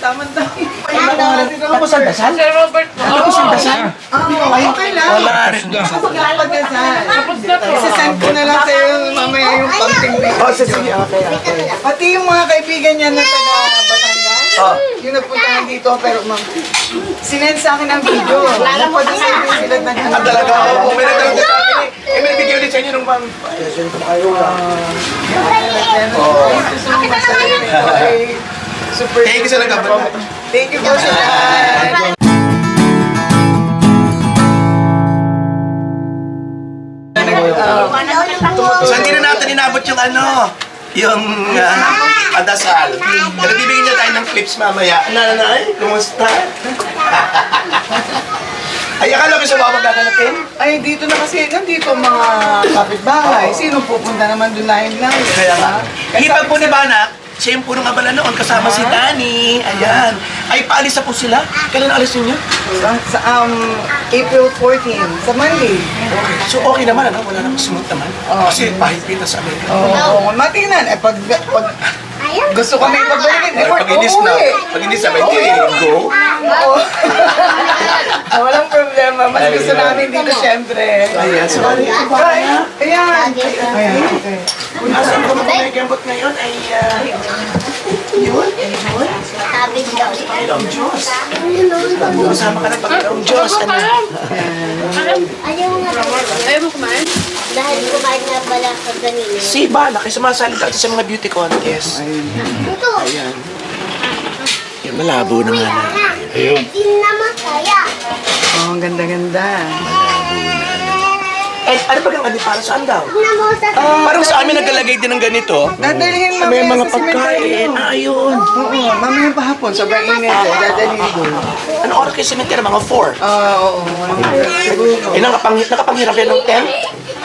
Tamang-tama. Ano po sa dasal? Sir Robert po. Ano po sa dasal? Ah, okay lang. Wala. Na. Isasend ko na lang sa'yo mamaya yung pumping video. Oh, sige. Okay, okay. Pati yung mga kaibigan niya na taga Batangas, Oh. yung nagpunta dito, pero ma'am, sinend sa akin ang video. Napadala din sila ng Ah, talaga? Oo, may akin eh. May nabigyan ulit sa inyo nung pang... Super Thank you sa nagkabal. Thank you po sa. So, hindi na natin inabot yung ano, yung uh, padasal. Pero bibigyan niya tayo ng clips mamaya. Nanay, kumusta? Ay, akala ko sa mga magaganapin. Ay, dito na kasi, nandito mga kapitbahay. Sino pupunta naman doon lain lang? Kaya nga. Hipag po ni Banak, siya yung punong abala noon, kasama si Danny. Ayan. Ay, paalis na po sila. Kailan alis ninyo? Sa, sa um, April 14, sa Monday. So, okay naman, ano? Wala namang smooth naman. Kasi pahigpita sa amin. Oo, oh, matingnan. Eh, pag, pag gusto kami pagbalikin, eh, Ay, pag inis na, uuwi. pag inis na, hindi, go. Walang problema. Mas gusto namin dito, syempre. Ayan, so, Ayan. Ayan. Ayan. Okay. Asan ko may gambot ngayon ay, uh, yun, Sabi daw. Panginoong Diyos. Kasama ka ng Panginoong Diyos. Ano? Ayaw mo kumain? Dahil kumain pala sa ganito. Si Balak ay sumasalita sa mga beauty contest. Ito. Ayan. Yan, malabo na nga na. Ayun. Hindi naman kaya. Oh, ang ganda-ganda. Eh, ano ba ang ano para saan daw? Tignan mo sa Parang sa amin naglalagay din ng ganito. Dadalhin May mamaya mga pagkain. Ah, Ayun. Oo, mamaya pa hapon. Sobrang init. eh. Dadalhin doon. Ano oras kayo cemetery? Mga 4. Ah, oo. Walang siguro. Eh, nakapang, nakapanghirap yan ng tent?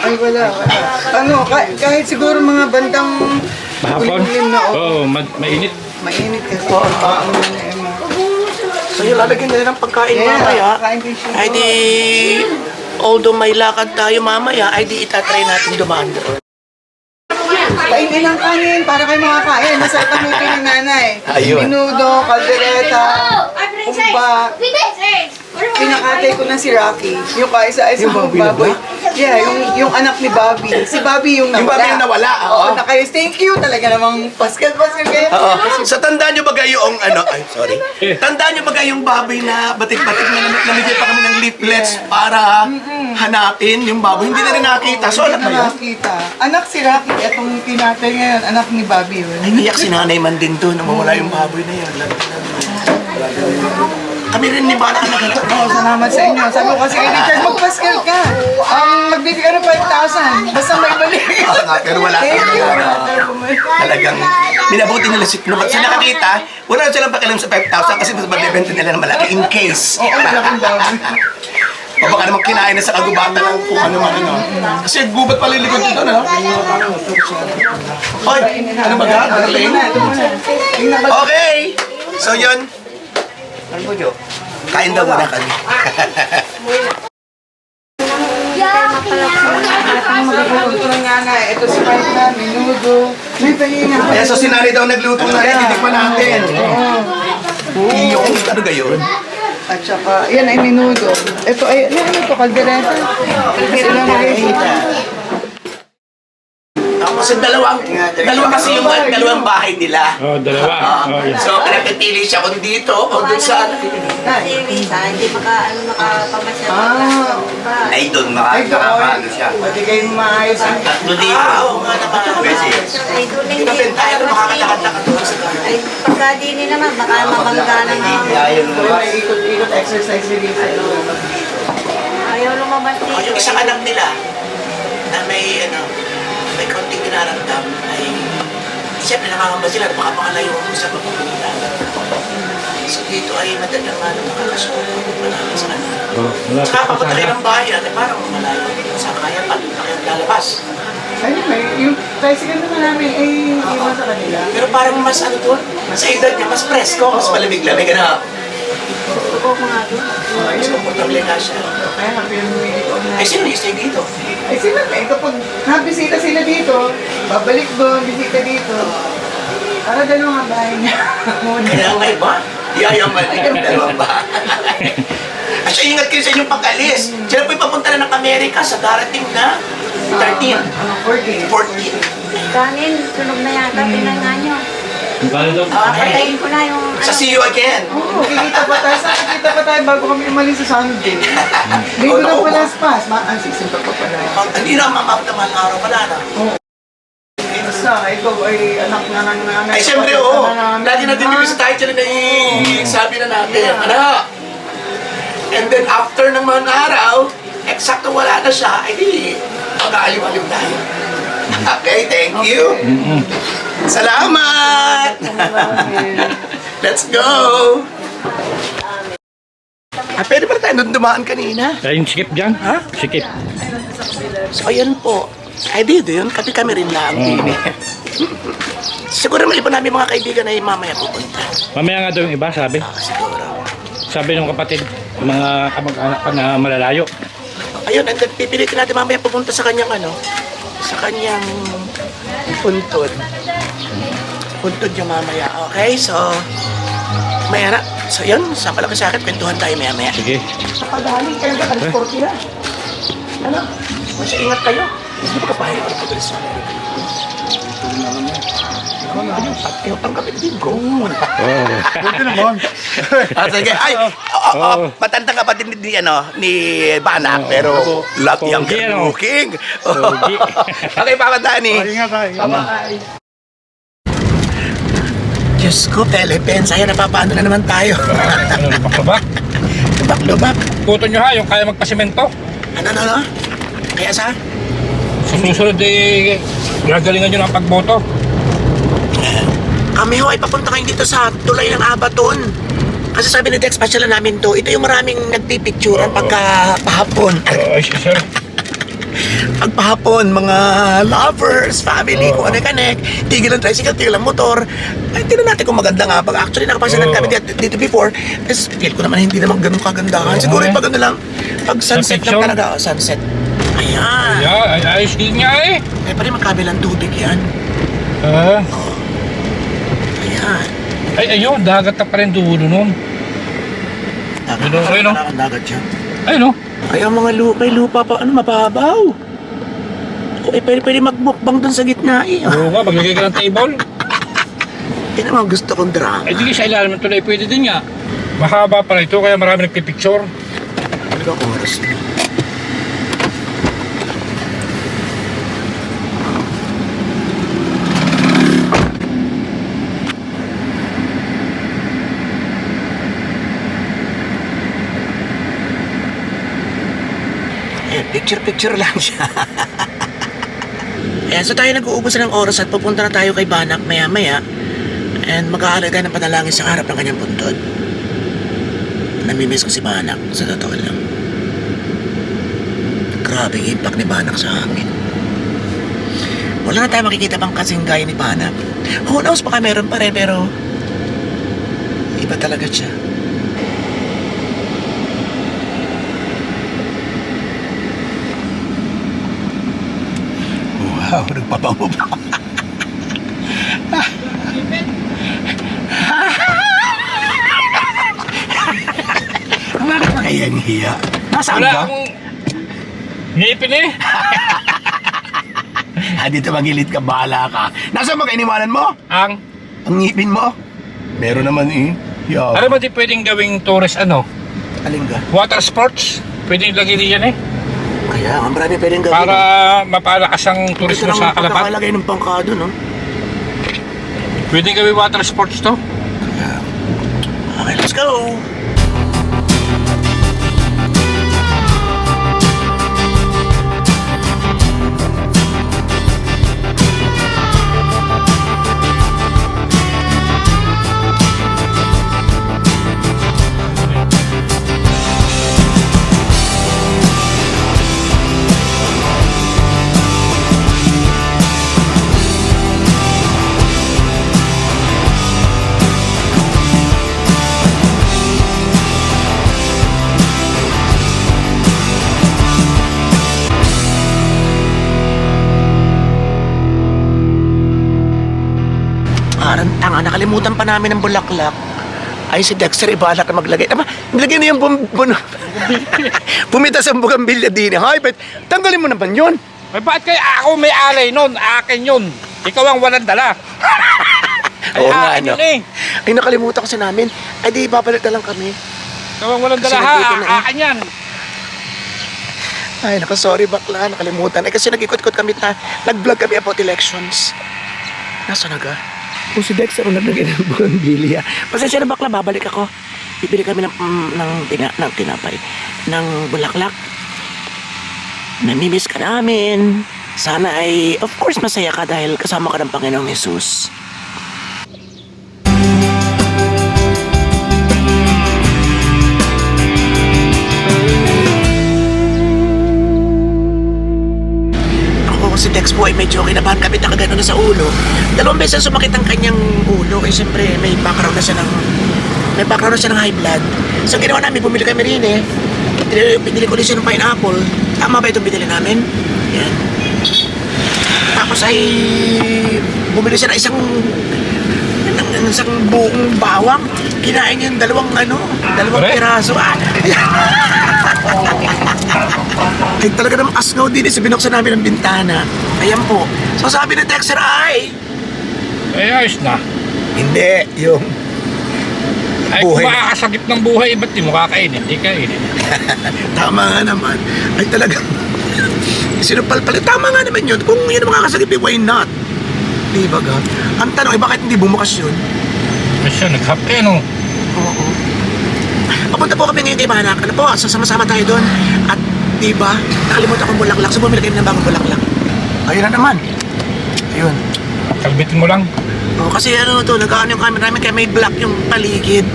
Ay, wala, wala. Ano, kahit, kahit siguro mga bandang Mahapon? ulim na o Oo, ma- mainit. mainit kasi. Oo, oo. So yung lalagyan nila ng pagkain mamaya. kain din siya. Ay di, although may lakad tayo mamaya, ay di itatry natin dumaan doon. Kainin ng kanin para kayo makakain. Masarap ang luto ni nanay. Ayun. Minudo, kaldereta, umpa. Pinakatay ko na si Rocky. Yung kaisa ay sa baboy. Yeah, yung yung anak ni Bobby. Si Bobby yung nawala. Yung Bobby yung nawala, oo. Oo, nakayos. Thank you. Talaga namang pascal-pascal kayo. Oo. Sa tandaan nyo ba yung ano, ay sorry. Tandaan nyo ba yung baboy na batik-batik na nam- namigay pa kami ng leaflets para hanapin yung baboy. Hindi na rin nakita. So alam mo yun? Nakakita. Anak si Rocky. Itong pinatay ngayon, anak ni Bobby yun. Ay, iyak si nanay man din doon. Nawawala yung baboy na yun. Lagot na. Kami rin ni Bana ang naghanap. Oo, salamat sa inyo. Sabi ko kasi kay Richard, magpaskal ka. Ang magbibig ka ng 5,000. Basta may balik. Oo nga, pero wala kang you. ano. Talagang minabuti nila si Knubat. Sa nakakita, wala na silang pakialam sa 5,000 kasi mas mabibenta nila ng malaki in case. Oo, malaking baboy. O baka naman kinain na sa kagubatan ng kung ano man ano. Kasi gubat pala yung likod dito, no? Hoy, ano ba ga? Darling? Tingnan ba? Okay! So yun. Ano mo, Jo? Kain daw muna kami. Ito si Marta, minudo. May pahinga. Kaya so si Nani daw nagluto na rin, titikman natin. Yung, ano gayon? At saka, yan ay minudo. Ito ay, ano ito, kaldereta. Sila Kasi dalawang, dalawa kasi yung dalawang bahay nila. Oo, dalawa. Oo, yan. So, pinagpipili siya kung dito o dun sa... Hindi maka, ano, makapamasyal. Ah, Ay, doon ay doon. Pwede kayong maayos ang Tatlo dito. Oo nga naman. Pwede. Ay, doon Hindi ba bentayan na makakatakad-takad doon sa Ay, pagka din naman, baka mabangga na nga. may ikot-ikot exercise dito. Ayaw lumabas O, yung dito. isang anak nila na may, ano, may konting dinaramdam ay siyempre nakakamba sila baka makalayo ako sa pagpupunta. So dito ay madalang nga na makakasuko malapit sa kanila. Saka pa papunta kayo sana. ng bayan, eh, parang malayo. Sa kaya pa, doon na kayo lalabas. Ayun, may, yung tricycle naman namin ay iwan sa kanila. Pero parang mas ano doon, sa edad niya, mas presko, mas malamig-lamig. Ano? Oo, mga doon. Mas komportable nga siya. Kaya nga, pinamili ko na. Eh, sino stay dito? Ay sila eh, kapag nabisita sila dito, babalik doon, bisita dito. Para dalawang ang bahay niya. Kaya nga iba. Yayaman din yung dalawa ba? Asya, ingat kayo sa inyong pag-alis. Sila po'y papunta na ng Amerika sa darating na 13, Ano, 14. 14. Kanin, sunog na yata, nga nyo. Papatayin ko na yung Sa ano. see you again. Oo, Kikita pa tayo. Saan kikita pa tayo bago kami umalis sa Sunday? Dito na pala sa pas. Maan, sisinta pa pala. Hindi na mamamdaman araw pala na. Basta, ikaw ay anak na ng nanay. Ay, siyempre, oo. Lagi na din Ah, sa tayo dyan na sabi na natin. Ano? And then after ng mga araw, eksakto wala na siya, ay di, mag-aaliw-aliw tayo. Okay, thank you. Salamat! Let's go! Ah, pwede pala tayo nung dumaan kanina. Ay, yung sikip dyan? Ha? Sikip. So, ayan po. Ay, dito yun. Kami-kami rin lang din eh. Siguro may iba namin mga kaibigan ay mamaya pupunta. Mamaya nga daw yung iba, sabi. Ah, siguro. Sabi ng kapatid, mga kamag-anak pa na malalayo. Ayun, and then pipilitin natin mamaya pupunta sa kanyang ano, sa kanyang puntod. Sa puntod yung mamaya. Okay, so, maya na. So, yun, sama lang sa akin, kwentuhan tayo maya maya. Sige. Nakadali ka lang, alas 40 na. Ano? Mas ingat kayo. Hindi ba kapahit ang pagalis sa Amerika? Ayaw pang kapit din ko. Oh. Ah, sige. Ay, oh, oh, oh, matandang kapatid ni, ni, ano, ni Banak, pero younger ano? looking. Pogi. okay, Papa Dani. Ingat tayo. Bye. Diyos ko, Philippines. Ayan, napapaano na naman tayo. Ano, lubak-lubak? Lubak-lubak. Puto nyo ha, yung kaya magpasimento. Ano, ano, ano? Kaya sa? Sa susunod eh, gagalingan nyo ng pagboto. Kami ho ay papunta kayo dito sa tulay ng Abaton. Kasi sabi ni Dex, pasyalan namin to. Ito yung maraming nagpipicturean pagka pahapon. Ay, sir. Pag pahapon, mga lovers, family, kung ano tigil ang tricycle, tigil ang motor. Ay, tignan natin kung maganda nga. Pag actually nakapasyalan Oo. kami dito, before, is feel ko naman hindi naman ganun kagandahan. Siguro yung pag ano lang, pag sunset lang talaga, oh, sunset. Ayan. Yeah, ay, ayos din nga eh. Ay, pa rin magkabilang tubig yan. Ah. Ayan. ay, ayun, dagat na pa rin dulo nun. Dagat, Ayun, ayun, oh. Parang dagat yan. Ay, no? Ay, ang mga lupa, lupa pa, ano, mababaw. O, eh, pwede, pwede magmukbang dun sa gitna eh. Oo nga, maglagay ka ng table. Yan ang gusto kong drama. Ay, di sa ilalim ng tulay, pwede din nga. Mahaba pa ito, kaya marami nagpipicture. Ano ba oras na? Eh, picture-picture lang siya. Ayan, so tayo nag-uubos na ng oras at pupunta na tayo kay Banak maya-maya and mag-aalaga ng panalangin sa harap ng kanyang puntod. Namimiss ko si Banak, sa totoo lang. Grabe yung impact ni Banak sa amin. Wala na tayo makikita pang kasing gaya ni Banak. Who knows, baka meron pa rin, pero iba talaga siya. Wow, nagpapango pa. Bakit pa kayang hiya? Nasaan Wala ka? akong ngipin eh. Ah, dito magilid ka, bahala ka. Nasaan ba kainiwanan mo? Ang, Ang ngipin mo? Meron naman eh. Yo. ano ba di pwedeng gawing tourist ano? Alin ka? Water sports? Pwedeng lagay diyan eh. Kaya, ang marami pwedeng gawin. Para mapalakas ang Ito turismo lang sa Kalapan. pagkakalagay ng pangkado, no? Pwedeng gawing water sports to. Okay, let's go! Nakalimutan pa namin ng bulaklak. Ay, si Dexter, ibalak na maglagay. Aba, nilagay na yung bum... bum Pumitas ang bugambilya din. Hay, bet, tanggalin mo naman yun. Ay, bakit kaya ako may alay nun? Akin yun. Ikaw ang walang dala. Ay, Oo nga, akin ano. yun eh. Ay, nakalimutan ko sa namin. Ay, di, babalik na lang kami. Ikaw ang walang Kasi dala nandito ha. na eh. Akin yan. Ay, naku, sorry bakla, nakalimutan. Ay, kasi nag-ikot-ikot kami na, nag-vlog kami about elections. Nasaan na ga? Kung si Dexter ang naglagay ng bugambilya. Pasensya na bakla, babalik ako. Bibili kami ng, mm, ng, tina, ng tinapay, ng bulaklak. Namimiss ka namin. Sana ay, of course, masaya ka dahil kasama ka ng Panginoong Jesus. Dex po ay medyo kinabahan kami nakagano na sa ulo. Dalawang beses sumakit ang kanyang ulo. Eh siyempre may background na siya ng may background na siya ng high blood. So ginawa namin, bumili kami rin eh. Binili ko rin siya ng pineapple. Tama ba itong binili namin? Yan. Tapos ay bumili siya ng isang ng, ng isang buong bawang. Kinain niya yung dalawang ano, dalawang piraso. Ah, ay talaga namang asngaw din eh, sa binuksan namin ng bintana. Ayan po. So sabi ng Dexter ay, Eh, ayos na. hindi, yung Ay, Buhay. kung makakasagip ng buhay, ba't di mo kakainin? Di kainin. tama nga naman. Ay talaga, sinupalpal. Tama nga naman yun. Kung yun ang makakasagip, eh, why not? Di ba ga? Ang tanong, eh, bakit hindi bumukas yun? Mas siya, naghape, no? Oo. Papunta po kami ngayon kay Manak. Ano po, sasama-sama tayo doon. At di ba, nakalimutan kong bulaklak. So bumili kami ng bagong bulaklak. Ayun na naman. Ayun. Kalbitin mo lang. Oh, kasi ano to, nag-ano yung camera namin kaya may block yung paligid.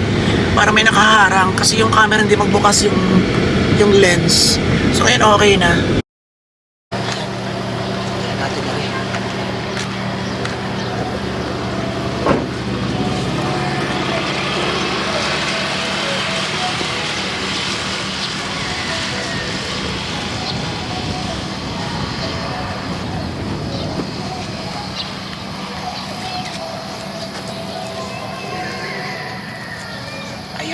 Para may nakaharang. Kasi yung camera hindi magbukas yung yung lens. So ngayon okay na.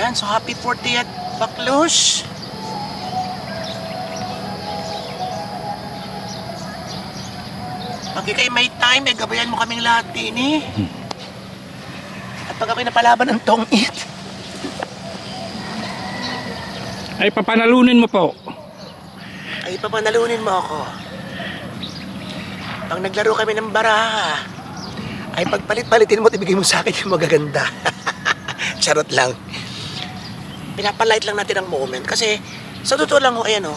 Ayan, so happy 40th Baklush! Pag ikay may time, eh, gabayan mo kaming lahat din eh. At pag ako'y napalaban ng tongit, Ay, papanalunin mo po. ay papanalunin mo ako. Pag naglaro kami ng baraha, ay pagpalit-palitin mo at ibigay mo sa akin yung magaganda. Charot lang. Pinapalight lang natin ang moment kasi sa totoo lang ho, ayan o,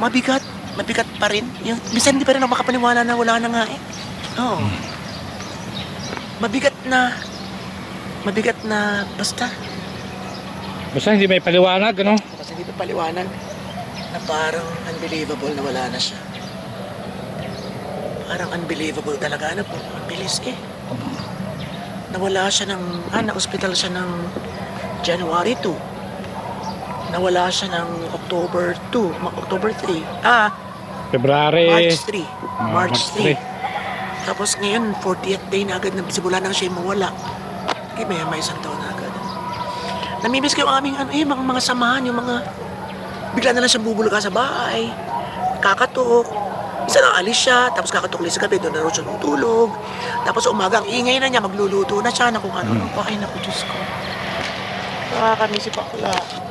mabigat, mabigat pa rin. Yung, minsan hindi pa rin ako makapaniwala na wala na nga eh. Oo. Mabigat na, mabigat na, basta, Basta hindi may paliwanag, ano? kasi hindi pa paliwanag na parang unbelievable na wala na siya. Parang unbelievable talaga. Ano po? Ang bilis eh. Nawala siya ng... Ah, na-hospital siya ng January 2. Nawala siya ng October 2. Ma- October 3. Ah, February. March 3. Ah, March March 3. Tapos ngayon, 40th day na agad na simula nang siya mawala. Okay, may, may isang taon na agad. Namimiss ko yung aming ano, eh, mga, mga samahan, yung mga... Bigla na lang siyang bubulga sa bahay. Kakatok. Isa lang alis siya, tapos kakatok ulit sa gabi, doon na rin siya tutulog. Tapos umaga, ang ingay na niya, magluluto na siya na kung ano. pa, ay naku, Diyos ko. Nakakamiss si Bakla.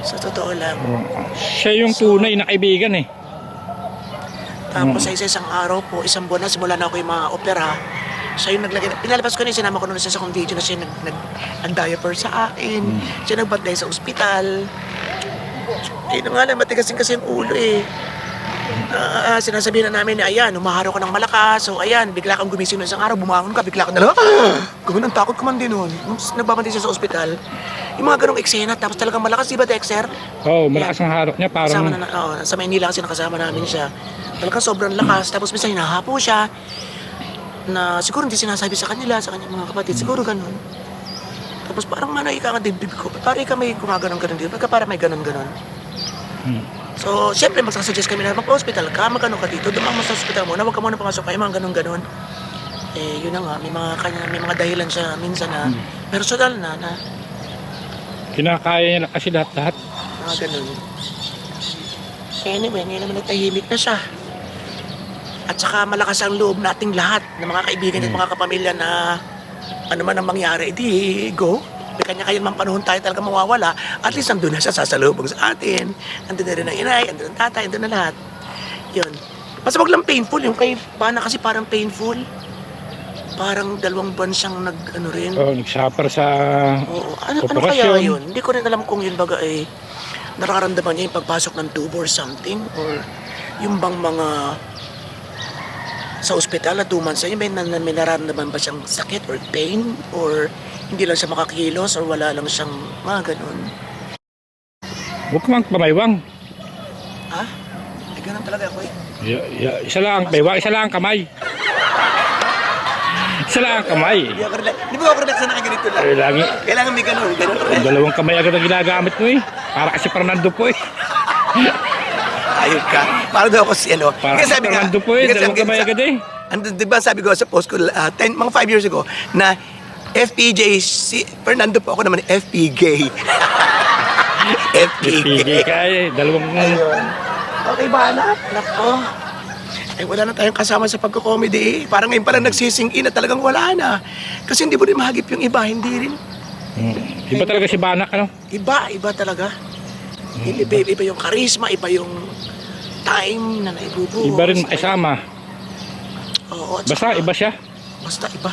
Sa totoo lang. Siya yung tunay na kaibigan eh. Tapos sa isa-isang araw po, isang buwan na, simula na ako yung mga opera. Siya yung naglagay, pinalabas ko na yung sinama ko noon sa isang video na siya nag, nag, nag-diaper sa akin. Siya nagbatay sa ospital. Eh, nga lang, matigasin kasi yung ulo eh. Ah, ah, sinasabihin na namin na ayan, umaharo ka ng malakas. So ayan, bigla kang gumising ng isang araw, bumangon ka, bigla ka na lang. Ah! Gawin ang takot ko man din nun. Nung nagbabantay siya sa ospital, yung mga ganong eksena, tapos talagang malakas, di ba Dexter? Oo, oh, malakas ang harok niya. Kasama Parang, na, oo, sa Maynila kasi nakasama namin siya. Talagang sobrang lakas. Tapos minsan hinahapo siya na siguro hindi sinasabi sa kanila, sa kanyang mga kapatid. Siguro ganun. Tapos parang manay ka nga dibdib ko. Parang ikaw may gumaganon ganon dito. Pagka parang may ganon ganon. Hmm. So, siyempre magsasuggest kami na mag-hospital ka, magano ka dito, dumang mo sa hospital muna, huwag ka muna pumasok kayo, mga ganon ganon. Eh, yun na nga, may mga, kanya, may mga dahilan siya minsan na personal na, na Kinakaya niya na kasi lahat-lahat. mga ganun. Anyway, ngayon naman natahimik na siya. At saka malakas ang loob nating lahat ng mga kaibigan at mga kapamilya na ano man ang mangyari, edi go. May kanya-kanya mang panahon tayo talaga mawawala. At least nandun na siya sasalubong sa atin. Nandun na rin ang inay, nandun ang tatay, nandun na lahat. Yun. Basta wag lang painful. Yung kay Bana kasi parang painful. Parang dalawang buwan siyang nag, ano rin. Oh, nagsuffer sa Oo. Ano, ano kaya operasyon. yun? Hindi ko rin alam kung yun baga ay nararamdaman niya yung pagpasok ng tubo or something or yung bang mga sa ospital na two months may, na- may nararamdaman ba siyang sakit or pain or hindi lang siya makakilos or wala lang siyang mga ganun. Huwag kang pamaywang. Ha? Ay, ganun talaga ako eh. Ya, ya, isa lang ang paywang, isa lang ang kamay. Isa lang ang kamay. Hindi ako relax. Hindi ba ako relax na nakaganito lang? Lagi. Kailangan may ganun. Ganun. Ang dalawang kamay agad ang ginagamit mo eh. Para kasi Fernando po eh. Ayun ka. Para daw ako si ano. Para Kaya si Fernando po eh. Dalawang kamay agad eh. Ando, di ba sabi ko sa post ko, ah, 10, mga 5 years ago, na FPJ, si Fernando po ako naman, FPG. FPG. Pigay ka eh. Dalawang... Ayun. Okay ba, anak? Nako. Eh, wala na tayong kasama sa pagko-comedy. Parang ngayon parang nagsising in na talagang wala na. Kasi hindi mo rin mahagip yung iba, hindi rin. Hmm. Iba talaga si Banak ano? Iba, iba talaga. Iba, iba, iba yung karisma, iba yung time na naibubuhos. Iba rin makisama. Oo, at Basta iba siya. Basta iba.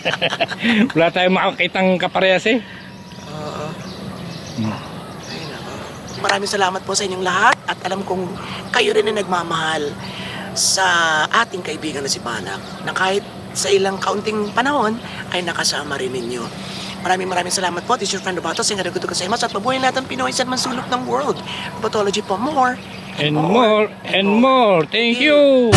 Wala tayong makakitang kaparehas eh. Oo. Nako. Maraming salamat po sa inyong lahat at alam kong kayo rin na nagmamahal sa ating kaibigan na si Panak na kahit sa ilang kaunting panahon ay nakasama rin ninyo. Maraming maraming salamat po. This is your friend Robato. Singarag ko sa imas at mabuhay natin Pinoy sa man sulok ng world. Robotology po more And more and more. Thank you.